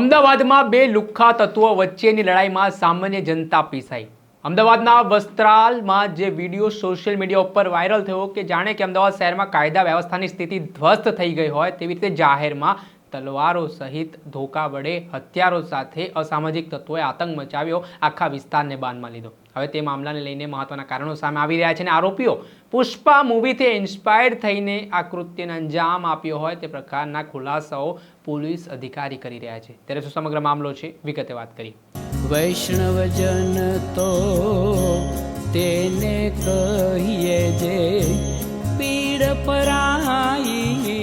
અમદાવાદમાં બે લુખ્ખા તત્વો વચ્ચેની લડાઈમાં સામાન્ય જનતા પીસાઈ. અમદાવાદના વસ્ત્રાલમાં જે વીડિયો સોશિયલ મીડિયા ઉપર વાયરલ થયો કે જાણે કે અમદાવાદ શહેરમાં કાયદા વ્યવસ્થાની સ્થિતિ ધ્વસ્ત થઈ ગઈ હોય તેવી રીતે જાહેરમાં તલવારો સહિત ધોકા વડે હથિયારો સાથે અસામાજિક તત્વોએ આતંક મચાવ્યો, આખા વિસ્તારને બાનમાં લીધો. હવે તે મામલાને લઈને મહત્વના કારણો સામે આવી રહ્યા છે અને આરોપીઓ પુષ્પા મૂવીથી ઇન્સ્પાયર્ડ થઈને આ કૃત્યને અંજામ આપ્યો હોય તે પ્રકારના ખુલાસાઓ પોલીસ અધિકારી કરી રહ્યા છે. ત્યારે શું સમગ્ર મામલો છે? વિગતે વાત કરી વૈષ્ણવજન તો તેને કહીએ જે પીડ પરાઈ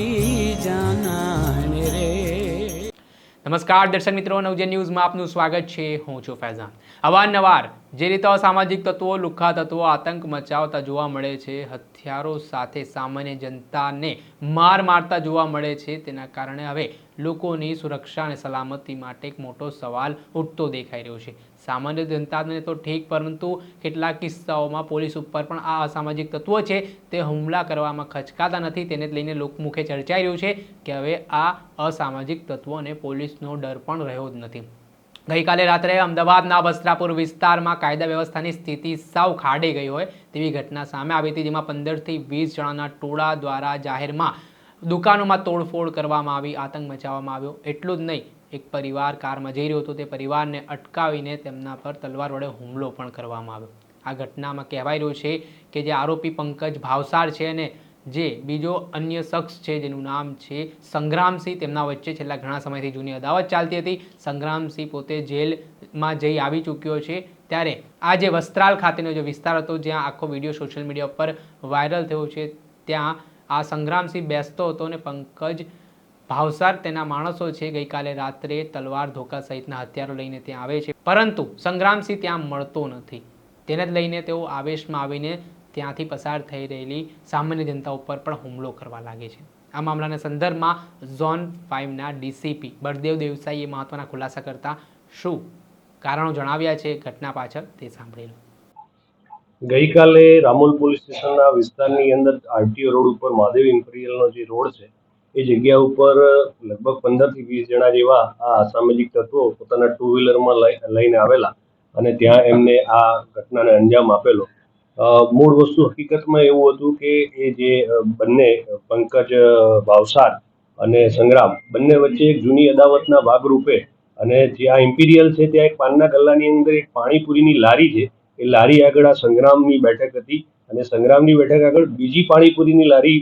નમસ્કાર, દર્શક મિત્રો નવજે ન્યૂઝમાં આપનું સ્વાગત છે. હું છું ફૈઝાન. અવારનવાર જે રીતે અસામાજિક તત્વો, લુખ્ખા તત્વો, આતંક મચાવતા જોવા મળે છે, હથિયારો સાથે સામાન્ય જનતાને માર મારતા જોવા મળે છે. તેના કારણે હવે લોકોની સુરક્ષા અને સલામતી માટે એક મોટો સવાલ ઉઠતો દેખાઈ રહ્યો છે. સામાન્ય જનતાને તો ઠીક, પરંતુ કેટલાક કિસ્સાઓમાં પોલીસ ઉપર પણ આ અસામાજિક તત્વો છે, તે હુમલા કરવામાં ખચકાતા નથી. તેને લઈને લોકમુખે ચર્ચાઈ રહ્યું છે કે હવે આ અસામાજિક તત્વોને પોલીસનો ડર પણ રહ્યો જ નથી. ગઈકાલે રાત્રે અમદાવાદના વસ્ત્રાપુર વિસ્તારમાં કાયદા વ્યવસ્થાની સ્થિતિ સાવ ખાડે ગઈ હોય તેવી ઘટના સામે આવી હતી, જેમાં પંદરથી વીસ જણાના ટોળા દ્વારા જાહેરમાં દુકાનોમાં તોડફોડ કરવામાં આવી, આતંક મચાવવામાં આવ્યો. એટલું જ નહીં એક પરિવાર કારમાં જઈ રહ્યો હતો, તે પરિવારને અટકાવીને તેમના પર તલવાર વડે હુમલો પણ કરવામાં આવ્યો. આ ઘટનામાં કહેવાય રહ્યું છે કે જે આરોપી પંકજ ભાવસાર છે અને જે બીજો અન્ય શખ્સ છે, જેનું નામ છે સંગ્રામસિંહ, તેમના વચ્ચે છેલ્લા ઘણા સમયથી જૂની અદાવત ચાલતી હતી. સંગ્રામસિંહ પોતે જેલમાં જઈ આવી ચૂક્યો છે. ત્યારે આ જે વસ્ત્રાલ ખાતેનો જે વિસ્તાર હતો, જ્યાં આખો વીડિયો સોશિયલ મીડિયા ઉપર વાયરલ થયો છે, ત્યાં આ સંગ્રામસિંહ બેસતો હતો અને પંકજ ભાવસાર તેના માણસો છે, ગઈકાલે રાત્રે તલવાર ધોકા સહિતના હથિયારો લઈને ત્યાં આવે છે. પરંતુ સંગ્રામસિંહ ત્યાં મળતો નથી. તેને જ લઈને તેઓ આવેશમાં આવીને ત્યાંથી પસાર થઈ રહેલી સામાન્ય જનતા ઉપર પણ હુમલો કરવા લાગે છે. આ મામલાના સંદર્ભમાં ઝોન ફાઇવના ડીસીપી બળદેવ દેવસાઈએ મહત્વના ખુલાસા કરતા શું કારણો જણાવ્યા છે ઘટના પાછળ તે સાંભળી લો ગઈકાલે રામોલ પોલીસ સ્ટેશનના વિસ્તારની અંદર આરટીઓ રોડ ઉપર મહાદેવ ઇમ્પિરિયલનો જે રોડ છે એ જગ્યા ઉપર લગભગ પંદરથી વીસ જણા જેવા આ અસામાજિક તત્વો પોતાના ટુ વ્હીલરમાં લઈને આવેલા અને ત્યાં એમને આ ઘટનાને અંજામ આપેલો. મૂળ વસ્તુ હકીકતમાં એવું હતું કે એ જે બંને, પંકજ ભાવસાર અને સંગ્રામ બંને વચ્ચે એક જૂની અદાવતના ભાગરૂપે અને જે આ ઇમ્પિરિયલ છે, ત્યાં એક પાનના ગલ્લાની અંદર એક પાણીપુરીની લારી છે. એ લારી આગળ આ સંગ્રામની બેઠક હતી. અને સંગ્રામની બેઠક આગળ બીજી પાણીપુરીની લારી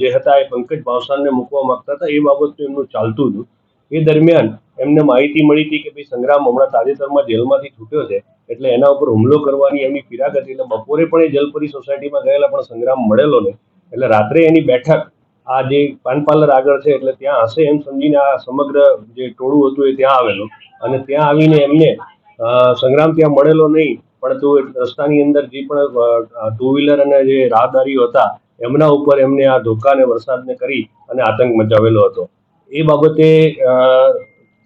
જે હતા એ પંકજ ભાવસારને મૂકવા માંગતા હતા, એ બાબતનું એમનું ચાલતું હતું. એ દરમિયાન એમને માહિતી મળી હતી કે ભાઈ સંગ્રામ હમણાં તાજેતરમાં જેલમાંથી છૂટ્યો છે, એટલે એના ઉપર હુમલો કરવાની એમની ફિરાક હતી, એટલે બપોરે પણ એ જલપરી સોસાયટીમાં ગયેલા પણ સંગ્રામ મળેલો નહીં. એટલે રાત્રે એની બેઠક, આ જે પાન આગળ છે, એટલે ત્યાં હશે એમ સમજીને આ સમગ્ર જે ટોળું હતું એ ત્યાં આવેલું. અને ત્યાં આવીને એમને સંગ્રામ ત્યાં મળેલો નહીં. પરંતુ એ રસ્તાની અંદર જે પણ ટુ વ્હીલર અને જે રાહદારીઓ હતા, એમના ઉપર એમને આ ધોકા અને વરસાદને કરી અને આતંક મચાવેલો હતો. એ બાબતે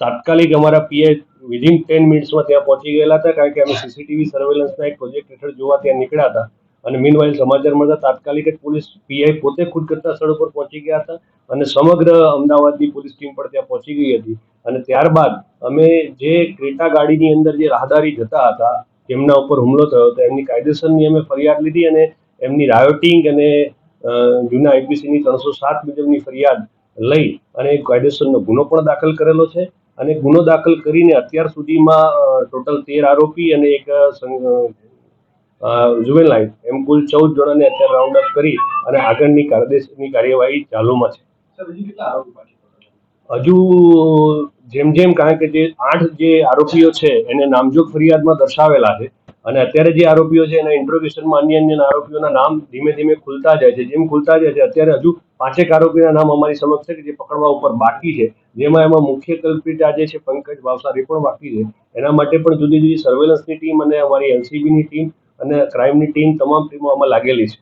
તાત્કાલિક અમારા પીએ વિધિન ટેન મિનિટ્સમાં ત્યાં પહોંચી ગયેલા હતા, કારણ કે અમે સીસીટીવી સર્વેલન્સના એક પ્રોજેક્ટ હેઠળ જોવા ત્યાં નીકળ્યા હતા. અને મીનવાઇલ સમાચાર મળતા તાત્કાલિક જ પોલીસ પીઆઈ પોતે ખુદ કરતા સ્થળ ઉપર પહોંચી ગયા હતા અને સમગ્ર અમદાવાદની પોલીસ ટીમ પણ ત્યાં પહોંચી ગઈ હતી. અને ત્યારબાદ અમે જે ક્રેટા ગાડીની અંદર જે રાહદારી જતા હતા જેમના ઉપર હુમલો થયો હતો. એમની કાયદેસરની અમે ફરિયાદ લીધી અને એમની રાયોટિંગ અને જૂના આઈપીસીની ત્રણસો સાત મુજબની ફરિયાદ લઈ અને કાયદેસરનો ગુનો પણ દાખલ કરેલો છે. અને ગુનો દાખલ કરીને અત્યાર સુધીમાં ટોટલ તેર આરોપી અને એક જુવેલાઇન એમ કુલ ચૌદ જણાને અત્યારે રાઉન્ડ અપ કરી અને આગળની કાયદેસરની કાર્યવાહી ચાલુમાં છે? હજુ જેમ જેમ કારણ કે જે આઠ જે આરોપીઓ છે એને નામજોગ ફરિયાદમાં દર્શાવેલા છે. અને અત્યારે જે આરોપીઓ છે એના ઇન્ટ્રોગેશનમાં અન્ય અન્ય આરોપીઓના નામ ધીમે ધીમે ખુલતા જાય છે. જેમ ખુલતા જાય છે અત્યારે હજુ પાંચેક આરોપીના નામ અમારી સમક્ષ છે કે જે પકડવા ઉપર બાકી છે. જેમાં એમાં મુખ્ય કલ્પિત આજે છે પંકજ ભાવસારી એ પણ બાકી છે. એના માટે પણ જુદી જુદી સર્વેલન્સની ટીમ અને અમારી એલસીબીની ટીમ અને ક્રાઇમની ટીમ તમામ ટીમો આમાં લાગેલી છે.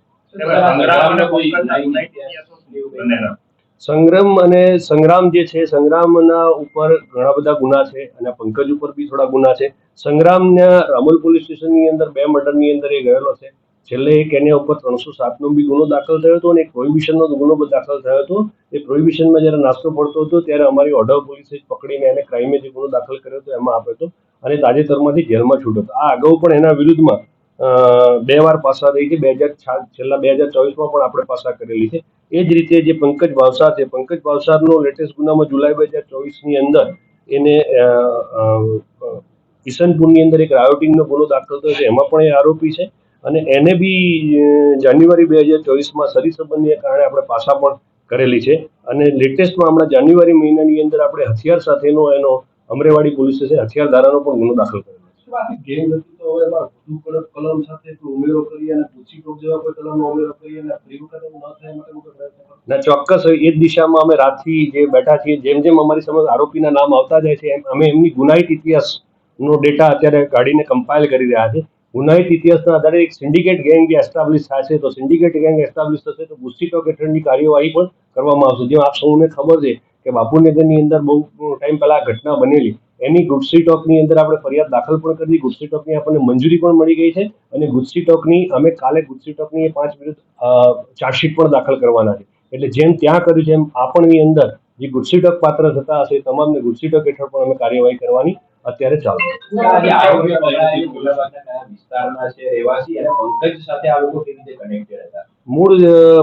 સંગ્રામ અને સંગ્રામ જે છે, સંગ્રામના ઉપર ઘણા બધા ગુના છે અને પંકજ ઉપર બી થોડા ગુના છે. સંગ્રામના રામોલ પોલીસ સ્ટેશનની અંદર બે મર્ડરની અંદર એ ગયેલો છે. છેલ્લે એક એને ઉપર ત્રણસો સાતનો બી ગુનો દાખલ થયો હતો અને એક પ્રોહિબિશનનો ગુનો પણ દાખલ થયો હતો. એ પ્રોહિબિશનમાં જ્યારે નાસ્તો પડતો હતો ત્યારે અમારી ઓર્ડર પોલીસે જ પકડીને એને ક્રાઇમે જે ગુનો દાખલ કર્યો હતો એમાં આપ્યો હતો અને તાજેતરમાંથી જેલમાં છૂટ્યો હતો. આ અગાઉ પણ એના વિરુદ્ધમાં બે વાર પાસા થઈ છે. બે હજાર છેલ્લા બે હજાર ચોવીસમાં પણ આપણે પાસા કરેલી છે. એ જ રીતે જે પંકજ ભાવસાર છે, પંકજ ભાવસારનો લેટેસ્ટ ગુનામાં જુલાઈ બે હજાર ચોવીસની અંદર એને કિશનપુરની અંદર એક રાયોટિંગનો ગુનો દાખલ થયો છે. એમાં પણ એ આરોપી છે અને એને બી જાન્યુઆરી બે હજાર ચોવીસમાં સરી સંબંધીને કારણે આપણે પાસા પણ કરેલી છે. અને લેટેસ્ટમાં હમણાં જાન્યુઆરી મહિનાની અંદર આપણે હથિયાર સાથેનો એનો અમરેવાડી પોલીસ સ્ટેશન હથિયાર ધારાનો પણ ગુનો દાખલ કરેલો બાકી ગેમ નથી તો હવે એમાં વધુ કડક કલમ સાથે ઉમેરો કરી અને પૂછી કોક જેવા કોઈ કલમનો ઉમેરો કરી અને ફ્રી વખત ન થાય માટે હું પ્રયત્ન? ના, ચોક્કસ એ જ દિશામાં અમે રાતથી જે બેઠા છીએ, જેમ જેમ અમારી સમક્ષ આરોપીના નામ આવતા જાય છે, એમ અમે એમની ગુનાહિત ઇતિહાસનો ડેટા અત્યારે કાઢીને કમ્પાઇલ કરી રહ્યા છે ગુનાહિત ઇતિહાસના આધારે એક સિન્ડિકેટ ગેંગ જે એસ્ટાબ્લિશ થશે તો સિન્ડિકેટ ગેંગ એસ્ટાબ્લિશ થશે તો ગુસ્સીટોક હેઠળની કાર્યવાહી પણ કરવામાં આવશે જેમ આપ સૌને ખબર છે કે બાપુનગરની અંદર બહુ ટાઈમ પહેલા આ ઘટના બનેલી. એની ગુડસી ટોકની અંદર આપણે ફરિયાદ દાખલ પણ કરી ગુસ્સીટોકની આપણને મંજૂરી પણ મળી ગઈ છે અને ગુસ્સીટોકની અમે કાલે ગુડસી ટોકની પાંચ વિરુદ્ધ ચાર્જશીટ પણ દાખલ કરવાના છે. એટલે જેમ ત્યાં કર્યું છે એમ આપણની અંદર જે ગુસ્સીટોક પાત્ર થતા હશે તમામને ગુસ્સીટોક હેઠળ પણ અમે કાર્યવાહી કરવાની અત્યારે ચાલુ? મૂળ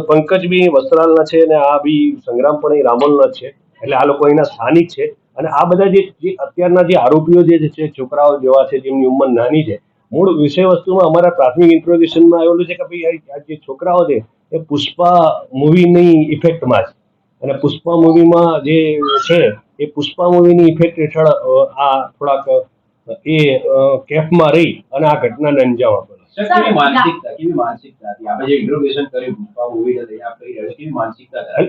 પંકજ બી વસ્ત્રાલના છે અને આ બી સંગ્રામ પણ એ રામોલના છે. એટલે આ લોકો અહીંના સ્થાનિક છે. અને આ બધા જે જે અત્યારના જે આરોપીઓ જે છે, છોકરાઓ જેવા છે, જેમની ઉંમર નાની છે, મૂળ વિષય વસ્તુમાં અમારા પ્રાથમિક ઇન્ટ્રોગેશનમાં આવેલું છે કે ભાઈ આ જે છોકરાઓ છે, એ પુષ્પા મૂવીની ઇફેક્ટમાં છે. અને પુષ્પા મૂવીમાં જે છે, એ પુષ્પા મૂવીની ઇફેક્ટ હેઠળ આ થોડાક એ કેફમાં રહી અને આ ઘટનાને અંજામ આપેલો.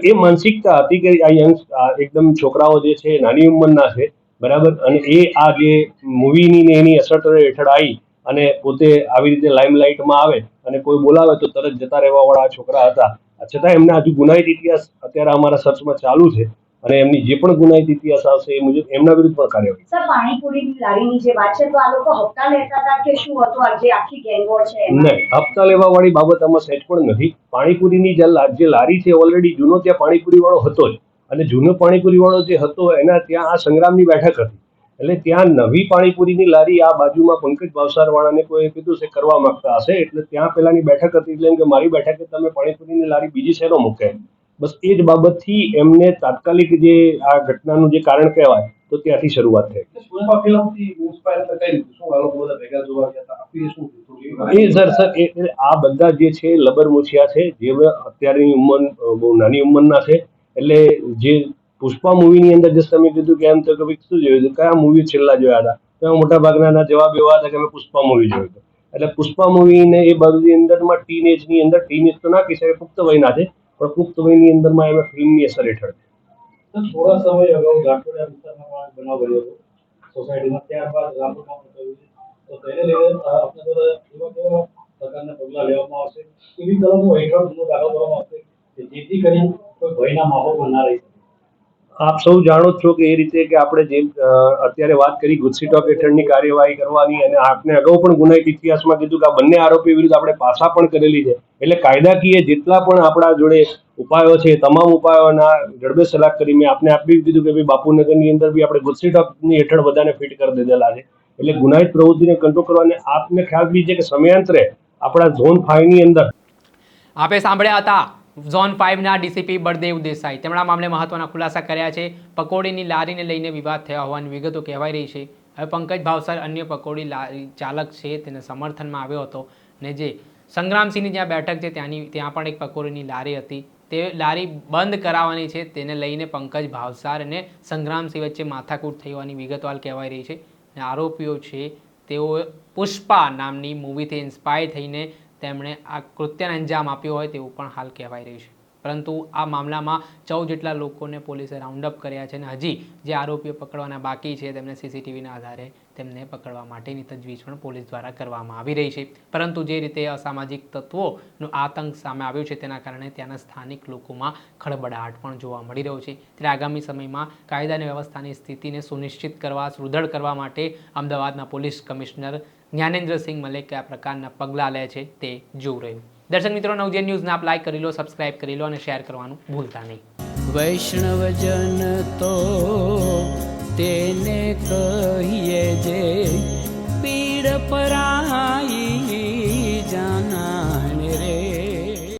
એ માનસિકતા હતી? કે આ યંગ એકદમ છોકરાઓ જે છે નાની ઉંમરના છે બરાબર? અને એ આ જે મૂવીની ને એની અસર હેઠળ આવી અને પોતે આવી રીતે લાઇમલાઇટમાં આવે અને કોઈ બોલાવે તો તરત જતા રહેવા વાળા છોકરા હતા. છતાં એમના હજુ ગુનાહિત ઇતિહાસ અત્યારે અમારા સર્ચમાં ચાલુ છે. અને એમની જે પણ ગુનાહિત ઇતિહાસ આવશે એ મુજબ એમના વિરુદ્ધ પણ કાર્યવાહી સર પાણીપુરીની લારીની જે વાત છે તો આ લોકો હપ્તા લેતા હતા કે શું હતું? આ જે આખી ગેંગો છે નહીં હપ્તા લેવા વાળી બાબત આમાં સેટ પણ નથી. પાણીપુરીની જે લારી છે ઓલરેડી જૂનો ત્યાં પાણીપુરી વાળો હતો જ. અને જૂનો પાણીપુરી વાળો જે હતો એના ત્યાં આ સંગ્રામની બેઠક હતી. એટલે ત્યાં નવી પાણીપુરીની લારી આ બાજુમાં પંકજ ભાવસારવાળાને કોઈ કીધું છે કરવા માંગતા હશે. એટલે ત્યાં પહેલાની બેઠક હતી એટલે એમ કે મારી બેઠકે તમે પાણીપુરીની લારી બીજી શહેરો મૂકે? બસ એ જ બાબતથી એમને તાત્કાલિક જે આ ઘટનાનું જે કારણ કહેવાય તો ત્યાંથી શરૂઆત થઈ. એ સર સર એ આ બધા જે છે લબર મુછિયા છે જે અત્યારની ઉંમર બહુ નાની ઉંમરના છે એટલે જે પુષ્પા મૂવીની અંદર જે તમે કીધું કે એમ તો કે ભાઈ શું જોયું હતું? કયા મૂવી છેલ્લા જોયા હતા? તો એમાં મોટા ભાગના જવાબ એવા હતા કે મેં પુષ્પા મૂવી જોયું હતું. એટલે પુષ્પા મૂવીને એ બાજુની અંદરમાં ટીનેજની અંદર ટીનેજ તો ના કહી શકાય પુખ્ત વયના છે પણ પુખ્ત વયની અંદરમાં એમાં ફિલ્મની અસર હેઠળ છે. થોડા સમય અગાઉ ગાંઠોડિયા વિસ્તારમાં બનાવ બન્યો હતો. સોસાયટીમાં ત્યારબાદ રામપુરમાં પણ થયું છે. તો તેને લઈને આપણે બધા એવા કેવા પ્રકારના પગલાં લેવામાં આવશે? એવી કલમો હેઠળ ગુનો દાખલ કરવામાં આવશે કે જેથી કરી કોઈ ભયના માહોલમાં ના રહી શકે? આપ સૌ જાણો છો કે એ રીતે કે આપણે જે અત્યારે વાત કરી ગુસ્સીટોક હેઠળની કાર્યવાહી કરવાની અને આપને અગાઉ પણ ગુનાહિત ઇતિહાસમાં કીધું કે આ બંને આરોપી વિરુદ્ધ આપણે પાસા પણ કરેલી છે. એટલે કાયદાકીય જેટલા પણ આપણા જોડે ઉપાયો છે, તમામ ઉપાયોના જડબે સલાહ કરી મેં આપને આપી દીધું કે ભાઈ બાપુનગરની અંદર બી આપણે ગુસ્સીટોકની હેઠળ બધાને ફિટ કરી દીધેલા છે. એટલે ગુનાહિત પ્રવૃત્તિને કંટ્રોલ કરવાને આપને ખ્યાલ બી છે કે સમયાંતરે આપણા ઝોન ફાઈવની અંદર આપે સાંભળ્યા હતા. ઝોન ફાઇવના ડીસીપી બળદેવ દેસાઈ. તેમણે મામલે મહત્વના ખુલાસા કર્યા છે. પકોડીની લારીને લઈને વિવાદ થયા હોવાની વિગતો કહેવાઈ રહી છે. હવે પંકજ ભાવસર અન્ય પકોડી લારી ચાલક છે તેને સમર્થનમાં આવ્યો હતો ને જે સંગ્રામસિંહની જ્યાં બેઠક છે ત્યાંની, ત્યાં પણ એક પકોડીની લારી હતી. તે લારી બંધ કરાવવાની છે તેને લઈને પંકજ ભાવસાર અને સંગ્રામસિંહ વચ્ચે માથાકૂટ થઈ હોવાની વિગતો હાલ કહેવાઈ રહી છે. અને આરોપીઓ છે તેઓ પુષ્પા નામની મૂવીથી ઇન્સ્પાયર થઈને તેમણે આ કૃત્યને અંજામ આપ્યો હોય તેવું પણ હાલ કહેવાય રહ્યું છે. પરંતુ આ મામલામાં ચૌદ જેટલા લોકોને પોલીસે રાઉન્ડ અપ કર્યા છે અને હજી જે આરોપીઓ પકડવાના બાકી છે તેમને સીસીટીવીના આધારે તેમને પકડવા માટેની તજવીજ પણ પોલીસ દ્વારા કરવામાં આવી રહી છે. પરંતુ જે રીતે અસામાજિક તત્વોનો આતંક સામે આવ્યો છે તેના કારણે ત્યાંના સ્થાનિક લોકોમાં ખળબડાટ પણ જોવા મળી રહ્યો છે. ત્યારે આગામી સમયમાં કાયદા અને વ્યવસ્થાની સ્થિતિને સુનિશ્ચિત કરવા, સુદૃઢ કરવા માટે અમદાવાદના પોલીસ કમિશનર જ્ઞાનેન્દ્રસિંહ મલે કયા પ્રકારના પગલાં લે છે તે જોવું રહ્યું. દર્શક મિત્રો નવજે ન્યૂઝને આપ લાઈક કરી લો સબસ્ક્રાઇબ કરી લો અને શેર કરવાનું ભૂલતા નહીં. વૈષ્ણવજન તો તેને કહીએ જે પીડ પરા